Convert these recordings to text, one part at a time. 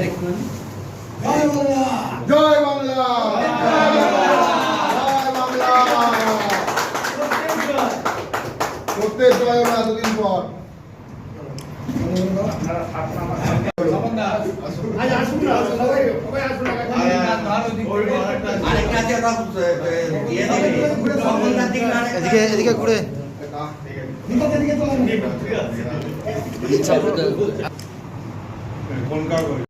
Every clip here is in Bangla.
জয় বাংলা জয় বাংলা জয় বাংলা করতে জয় বাংলা এতদিন পর আজ আসুন না সবাই সবাই আসুন আরেকটা আছে ওটা দিয়ে দেবে সম্বন্ধের দিকে আরেকটা এদিকে এদিকে ঘুরে দিকে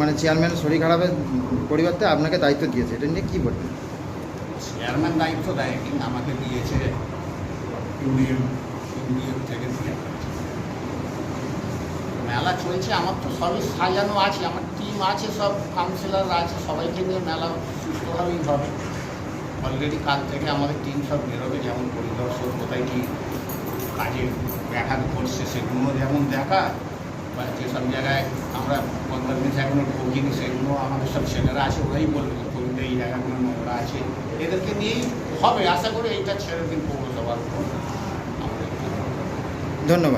মানে চেয়ারম্যান শরীর খারাপের পরিবর্তে আপনাকে দায়িত্ব দিয়েছে, এটা নিয়ে কী বলবেন? চেয়ারম্যান দায়িত্ব দেয়নি, আমাকে দিয়েছে থেকে মেলা চলছে, আমার তো সবই সাজানো আছে, আমার টিম আছে, সব কাউন্সিলর আছে, সবাইকে নিয়ে মেলা সুস্থভাবেই হবে। অলরেডি কাল থেকে আমাদের টিম সব বেরোবে, যেমন পরিদর্শক কোথায় কি কাজে ব্যাঘাত করছে সেগুলো যেমন দেখা যেসব জায়গায় আমরা কনভারমেন্স এখনও ঢুকিনি সেগুলো আমাদের সব ছেলেরা আছে, ওরাই বলবে যে এই জায়গাগুলো নোংরা আছে। এদেরকে নিয়েই হবে, আশা করি এইটা ছেড়ে দিন পৌরসভার ধন্যবাদ।